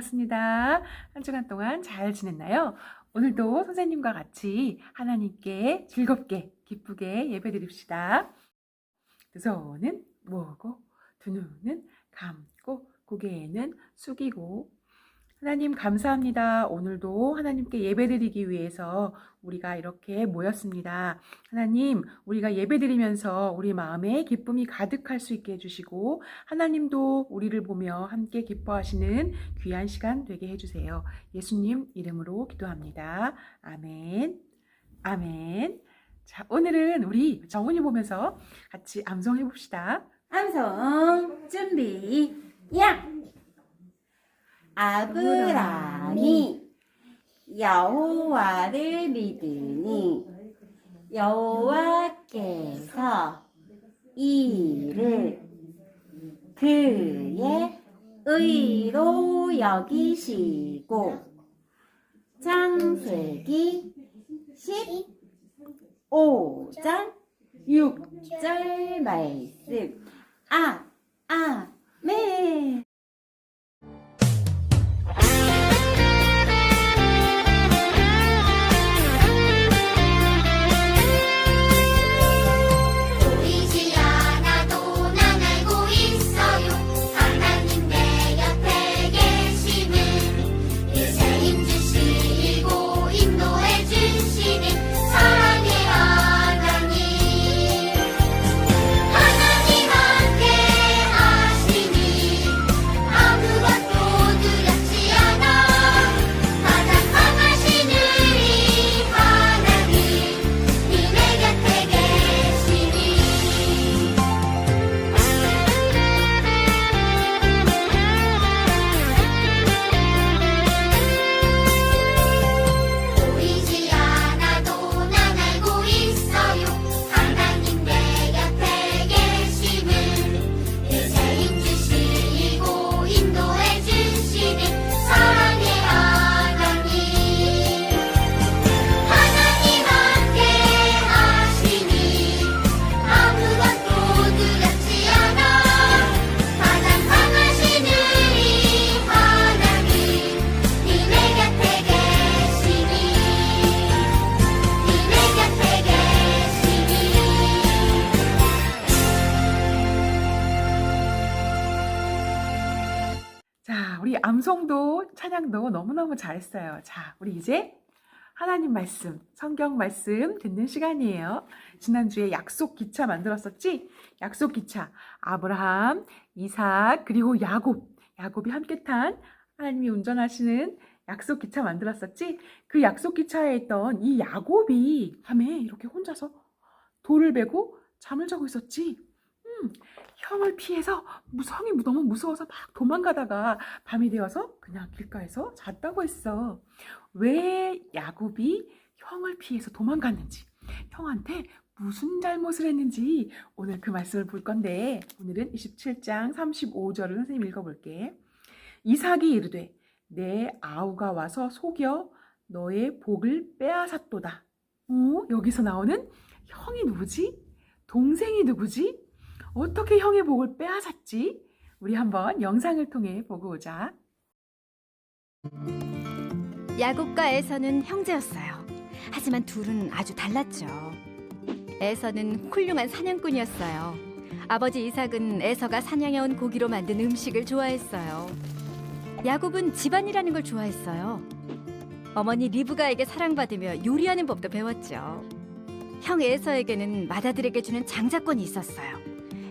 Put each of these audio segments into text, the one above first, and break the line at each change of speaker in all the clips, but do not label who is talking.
반갑습니다. 한 주간 동안 잘 지냈나요? 오늘도 선생님과 같이 하나님께 즐겁게, 기쁘게 예배 드립시다. 두 손은 모으고, 두 눈은 감고, 고개는 숙이고, 하나님 감사합니다. 오늘도 하나님께 예배드리기 위해서 우리가 이렇게 모였습니다. 하나님, 우리가 예배드리면서 우리 마음에 기쁨이 가득할 수 있게 해주시고, 하나님도 우리를 보며 함께 기뻐하시는 귀한 시간 되게 해주세요. 예수님 이름으로 기도합니다. 아멘. 아멘. 자, 오늘은 우리 정훈이 보면서 같이 암송해 봅시다.
함성 준비 야 아브라함이 여호와를 믿으니 여호와께서 이를 그의 의로 여기시고 창세기 15장 6절 말씀 아, 아, 네.
우리 암송도 찬양도 너무너무 잘했어요. 자, 우리 이제 하나님 말씀, 성경 말씀 듣는 시간이에요. 지난주에 약속 기차 만들었었지? 약속 기차. 아브라함, 이삭, 그리고 야곱. 야곱이 함께 탄 하나님이 운전하시는 약속 기차 만들었었지? 그 약속 기차에 있던 이 야곱이 밤에 이렇게 혼자서 돌을 베고 잠을 자고 있었지? 음, 형을 피해서 무성이 너무 무서워서 막 도망가다가 밤이 되어서 그냥 길가에서 잤다고 했어. 왜 야곱이 형을 피해서 도망갔는지, 형한테 무슨 잘못을 했는지 오늘 그 말씀을 볼 건데 오늘은 27장 35절을 선생님 읽어볼게. 이삭이 이르되 내 아우가 와서 속여 너의 복을 빼앗았도다. 어? 여기서 나오는 형이 누구지? 동생이 누구지? 어떻게 형의 복을 빼앗았지? 우리 한번 영상을 통해 보고 오자.
야곱과 에서는 형제였어요. 하지만 둘은 아주 달랐죠. 에서는 훌륭한 사냥꾼이었어요. 아버지 이삭은 에서가 사냥해온 고기로 만든 음식을 좋아했어요. 야곱은 집안이라는 걸 좋아했어요. 어머니 리브가에게 사랑받으며 요리하는 법도 배웠죠. 형 에서에게는 맏아들에게 주는 장자권이 있었어요.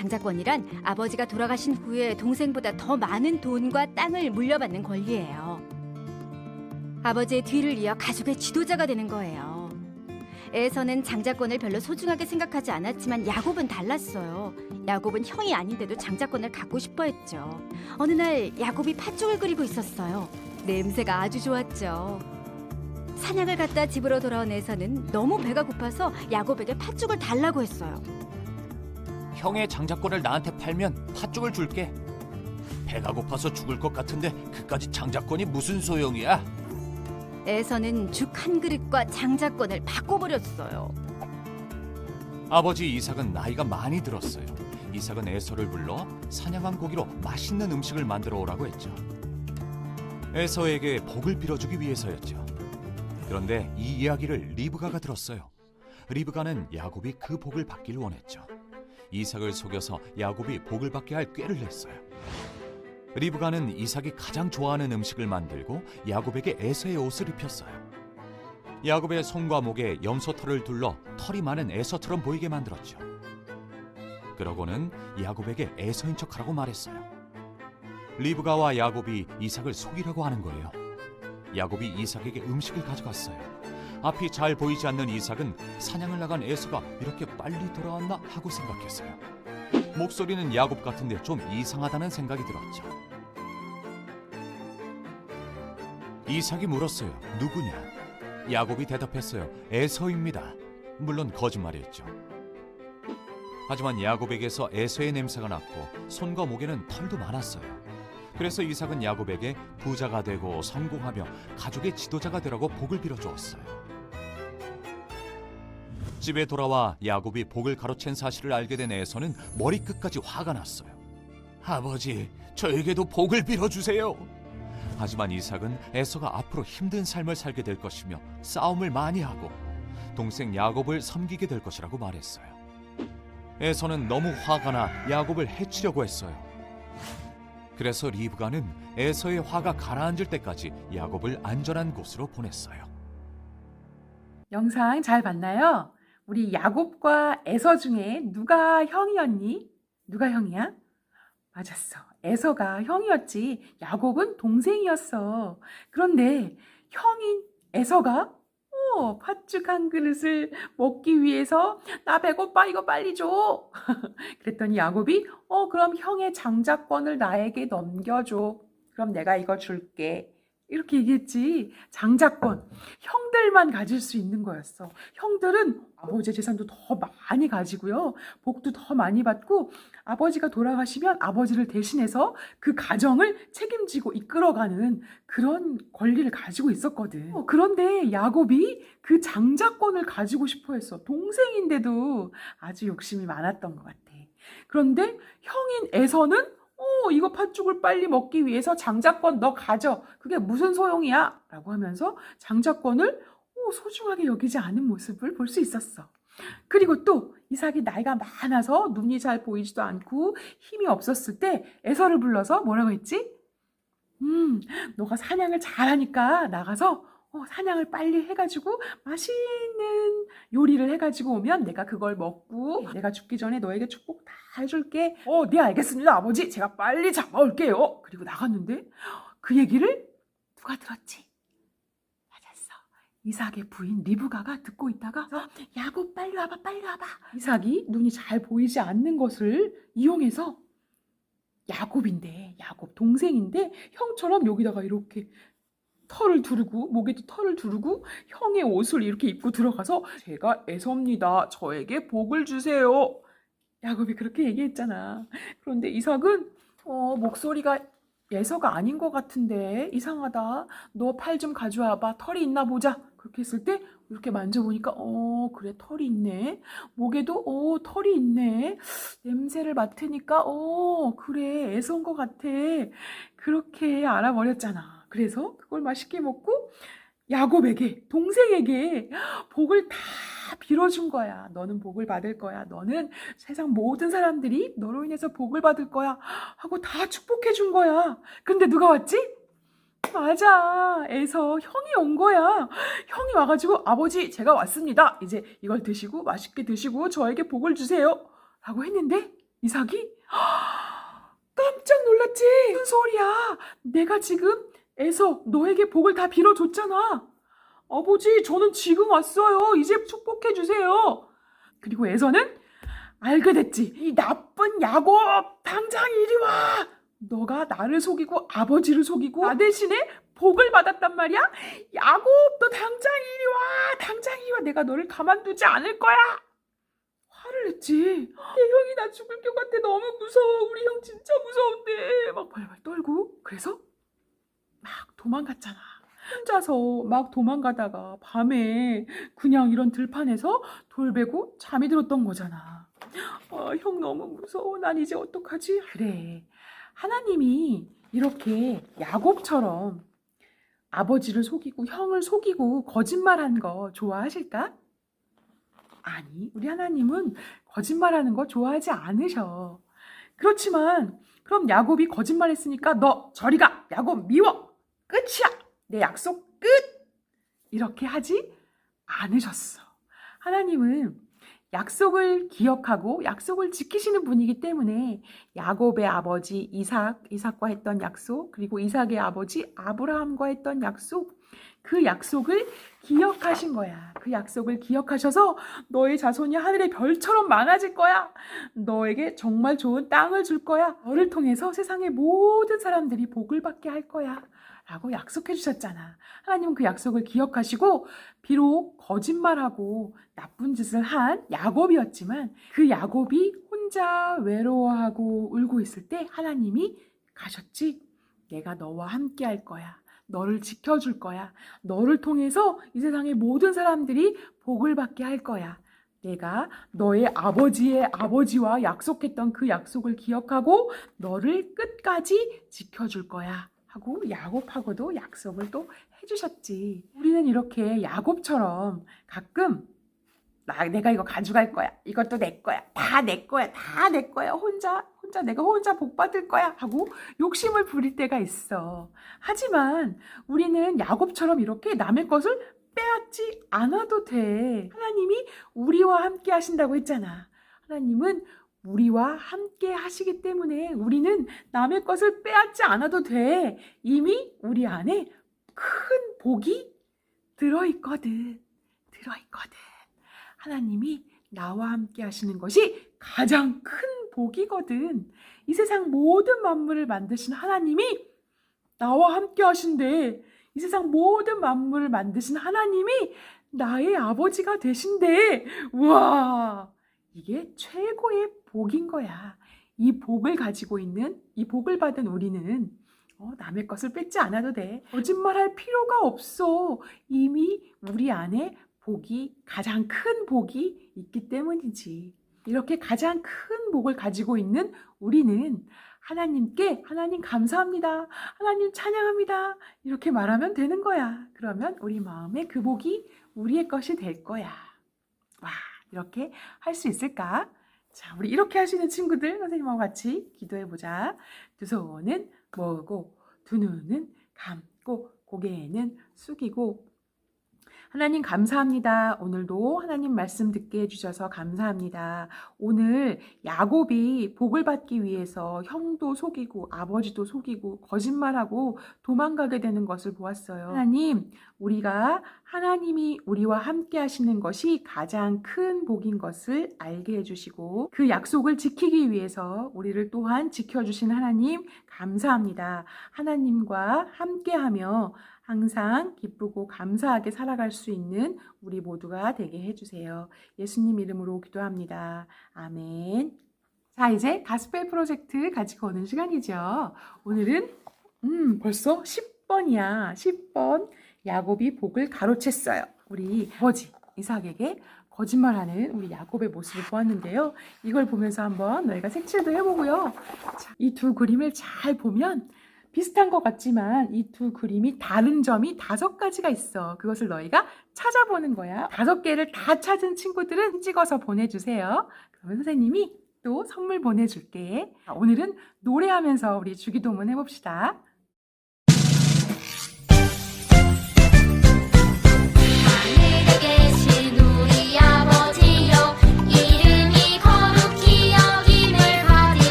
장자권이란 아버지가 돌아가신 후에 동생보다 더 많은 돈과 땅을 물려받는 권리예요. 아버지의 뒤를 이어 가족의 지도자가 되는 거예요. 에서는 장자권을 별로 소중하게 생각하지 않았지만 야곱은 달랐어요. 야곱은 형이 아닌데도 장자권을 갖고 싶어 했죠. 어느 날 야곱이 팥죽을 끓이고 있었어요. 냄새가 아주 좋았죠. 사냥을 갔다 집으로 돌아온 에서는 너무 배가 고파서 야곱에게 팥죽을 달라고 했어요.
형의 장자권을 나한테 팔면 팥죽을 줄게. 배가 고파서 죽을 것 같은데 그까지 장자권이 무슨 소용이야?
에서는 죽 한 그릇과 장자권을 바꿔버렸어요.
아버지 이삭은 나이가 많이 들었어요. 이삭은 에서를 불러 사냥한 고기로 맛있는 음식을 만들어 오라고 했죠. 에서에게 복을 빌어주기 위해서였죠. 그런데 이 이야기를 리브가가 들었어요. 리브가는 야곱이 그 복을 받길 원했죠. 이삭을 속여서 야곱이 복을 받게 할 꾀를 냈어요. 리브가는 이삭이 가장 좋아하는 음식을 만들고 야곱에게 에서의 옷을 입혔어요. 야곱의 손과 목에 염소털을 둘러 털이 많은 에서처럼 보이게 만들었죠. 그러고는 야곱에게 에서인 척하라고 말했어요. 리브가와 야곱이 이삭을 속이려고 하는 거예요. 야곱이 이삭에게 음식을 가져갔어요. 앞이 잘 보이지 않는 이삭은 사냥을 나간 에서가 이렇게 빨리 돌아왔나 하고 생각했어요. 목소리는 야곱 같은데 좀 이상하다는 생각이 들었죠. 이삭이 물었어요. 누구냐? 야곱이 대답했어요. 에서입니다. 물론 거짓말이었죠. 하지만 야곱에게서 에서의 냄새가 났고 손과 목에는 털도 많았어요. 그래서 이삭은 야곱에게 부자가 되고 성공하며 가족의 지도자가 되라고 복을 빌어 주었어요. 집에 돌아와 야곱이 복을 가로챈 사실을 알게 된 에서는 머리끝까지 화가 났어요. 아버지, 저에게도 복을 빌어주세요. 하지만 이삭은 에서가 앞으로 힘든 삶을 살게 될 것이며 싸움을 많이 하고 동생 야곱을 섬기게 될 것이라고 말했어요. 에서는 너무 화가 나 야곱을 해치려고 했어요. 그래서 리브가는 에서의 화가 가라앉을 때까지 야곱을 안전한 곳으로 보냈어요.
영상 잘 봤나요? 우리 야곱과 에서 중에 누가 형이었니? 누가 형이야? 맞았어. 에서가 형이었지. 야곱은 동생이었어. 그런데 형인 에서가 어, 팥죽 한 그릇을 먹기 위해서 나 배고파 이거 빨리 줘. 그랬더니 야곱이 어 그럼 형의 장자권을 나에게 넘겨줘. 그럼 내가 이거 줄게. 이렇게 얘기했지. 장자권. 형들만 가질 수 있는 거였어. 형들은 아버지의 재산도 더 많이 가지고요. 복도 더 많이 받고 아버지가 돌아가시면 아버지를 대신해서 그 가정을 책임지고 이끌어가는 그런 권리를 가지고 있었거든. 어, 그런데 야곱이 그 장자권을 가지고 싶어 했어. 동생인데도 아주 욕심이 많았던 것 같아. 그런데 형인 에서는 어, 이거 팥죽을 빨리 먹기 위해서 장자권 너 가져. 그게 무슨 소용이야? 라고 하면서 장자권을 어, 소중하게 여기지 않은 모습을 볼 수 있었어. 그리고 또 이삭이 나이가 많아서 눈이 잘 보이지도 않고 힘이 없었을 때 에서를 불러서 뭐라고 했지? 음, 너가 사냥을 잘하니까 나가서 어, 사냥을 빨리 해가지고 맛있는 요리를 해가지고 오면 내가 그걸 먹고 내가 죽기 전에 너에게 축복 다 해줄게. 어, 네 알겠습니다 아버지. 제가 빨리 잡아올게요. 그리고 나갔는데 그 얘기를 누가 들었지? 맞았어. 이삭의 부인 리브가가 듣고 있다가 어, 야곱 빨리 와봐 빨리 와봐. 이삭이 눈이 잘 보이지 않는 것을 이용해서 야곱인데 야곱 동생인데 형처럼 여기다가 이렇게 털을 두르고 목에도 털을 두르고 형의 옷을 이렇게 입고 들어가서 제가 애섭니다. 저에게 복을 주세요. 야곱이 그렇게 얘기했잖아. 그런데 이삭은 어, 목소리가 예서가 아닌 것 같은데 이상하다. 너 팔 좀 가져와봐. 털이 있나 보자. 그렇게 했을 때 이렇게 만져보니까 어 그래 털이 있네. 목에도 어 털이 있네. 냄새를 맡으니까 어 그래 애서인 것 같아. 그렇게 알아버렸잖아. 그래서 그걸 맛있게 먹고 야곱에게 동생에게 복을 다 빌어준 거야. 너는 복을 받을 거야. 너는 세상 모든 사람들이 너로 인해서 복을 받을 거야. 하고 다 축복해 준 거야. 근데 누가 왔지? 맞아. 에서 형이 온 거야. 형이 와가지고 아버지 제가 왔습니다. 이제 이걸 드시고 맛있게 드시고 저에게 복을 주세요. 라고 했는데 이삭이 깜짝 놀랐지. 무슨 소리야? 내가 지금 에서 너에게 복을 다 빌어줬잖아. 아버지, 저는 지금 왔어요. 이제 축복해 주세요. 그리고 에서는 알게 됐지. 이 나쁜 야곱, 당장 이리 와. 너가 나를 속이고 아버지를 속이고 나 대신에 복을 받았단 말이야. 야곱, 너 당장 이리 와. 당장 이리 와. 내가 너를 가만두지 않을 거야. 화를 냈지. 내 형이 나 죽을 것 같아. 너무 무서워. 우리 형 진짜 무서운데. 막 발발 떨고. 그래서 막 도망갔잖아. 혼자서 막 도망가다가 밤에 그냥 이런 들판에서 돌베고 잠이 들었던 거잖아. 아, 형 너무 무서워. 난 이제 어떡하지? 그래. 하나님이 이렇게 야곱처럼 아버지를 속이고 형을 속이고 거짓말한 거 좋아하실까? 아니, 우리 하나님은 거짓말하는 거 좋아하지 않으셔. 그렇지만 그럼 야곱이 거짓말했으니까 너 저리 가. 야곱 미워. 끝이야. 내 약속 끝. 이렇게 하지 않으셨어. 하나님은 약속을 기억하고 약속을 지키시는 분이기 때문에 야곱의 아버지 이삭, 이삭과 했던 약속, 그리고 이삭의 아버지 아브라함과 했던 약속, 그 약속을 기억하신 거야. 그 약속을 기억하셔서 너의 자손이 하늘의 별처럼 많아질 거야. 너에게 정말 좋은 땅을 줄 거야. 너를 통해서 세상의 모든 사람들이 복을 받게 할 거야. 라고 약속해 주셨잖아. 하나님은 그 약속을 기억하시고 비록 거짓말하고 나쁜 짓을 한 야곱이었지만 그 야곱이 혼자 외로워하고 울고 있을 때 하나님이 가셨지. 내가 너와 함께 할 거야. 너를 지켜줄 거야. 너를 통해서 이 세상의 모든 사람들이 복을 받게 할 거야. 내가 너의 아버지의 아버지와 약속했던 그 약속을 기억하고 너를 끝까지 지켜줄 거야. 하고 야곱하고도 약속을 또 해주셨지. 우리는 이렇게 야곱처럼 가끔 나 내가 이거 가져갈 거야. 이것도 내 거야. 다 내 거야. 다 내 거야. 혼자 혼자 내가 혼자 복 받을 거야 하고 욕심을 부릴 때가 있어. 하지만 우리는 야곱처럼 이렇게 남의 것을 빼앗지 않아도 돼. 하나님이 우리와 함께 하신다고 했잖아. 하나님은 우리와 함께 하시기 때문에 우리는 남의 것을 빼앗지 않아도 돼. 이미 우리 안에 큰 복이 들어있거든. 들어있거든. 하나님이 나와 함께 하시는 것이 가장 큰 복이거든. 이 세상 모든 만물을 만드신 하나님이 나와 함께 하신대. 이 세상 모든 만물을 만드신 하나님이 나의 아버지가 되신대. 우와! 이게 최고의 복인 거야. 이 복을 가지고 있는, 이 복을 받은 우리는 어, 남의 것을 뺏지 않아도 돼. 거짓말할 필요가 없어. 이미 우리 안에 복이, 가장 큰 복이 있기 때문이지. 이렇게 가장 큰 복을 가지고 있는 우리는 하나님께 하나님 감사합니다. 하나님 찬양합니다. 이렇게 말하면 되는 거야. 그러면 우리 마음에 그 복이 우리의 것이 될 거야. 와, 이렇게 할 수 있을까? 자, 우리 이렇게 할 수 있는 친구들 선생님하고 같이 기도해 보자. 두 손은 모으고 두 눈은 감고 고개는 숙이고 하나님 감사합니다. 오늘도 하나님 말씀 듣게 해주셔서 감사합니다. 오늘 야곱이 복을 받기 위해서 형도 속이고 아버지도 속이고 거짓말하고 도망가게 되는 것을 보았어요. 하나님, 우리가 하나님이 우리와 함께 하시는 것이 가장 큰 복인 것을 알게 해주시고 그 약속을 지키기 위해서 우리를 또한 지켜주신 하나님 감사합니다. 하나님과 함께하며 항상 기쁘고 감사하게 살아갈 수 있는 우리 모두가 되게 해주세요. 예수님 이름으로 기도합니다. 아멘. 자, 이제 가스펠 프로젝트 가지고 오는 시간이죠. 오늘은, 음, 벌써 10번이야. 10번. 야곱이 복을 가로챘어요. 우리 아버지 이삭에게 거짓말하는 우리 야곱의 모습을 보았는데요. 이걸 보면서 한번 너희가 색칠도 해보고요. 이 두 그림을 잘 보면 비슷한 것 같지만 이 두 그림이 다른 점이 다섯 가지가 있어. 그것을 너희가 찾아보는 거야. 다섯 개를 다 찾은 친구들은 찍어서 보내주세요. 그러면 선생님이 또 선물 보내줄게. 자, 오늘은 노래하면서 우리 주기도문 해봅시다.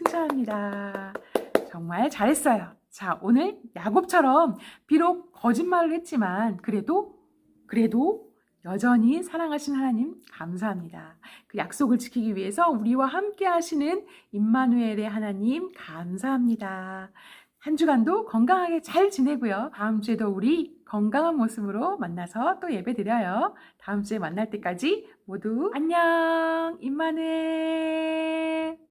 칭찬합니다. 정말 잘했어요. 자, 오늘 야곱처럼 비록 거짓말을 했지만 그래도 그래도 여전히 사랑하신 하나님 감사합니다. 그 약속을 지키기 위해서 우리와 함께 하시는 임마누엘의 하나님 감사합니다. 한 주간도 건강하게 잘 지내고요. 다음 주에도 우리 건강한 모습으로 만나서 또 예배 드려요. 다음 주에 만날 때까지 모두 안녕, 임마누엘.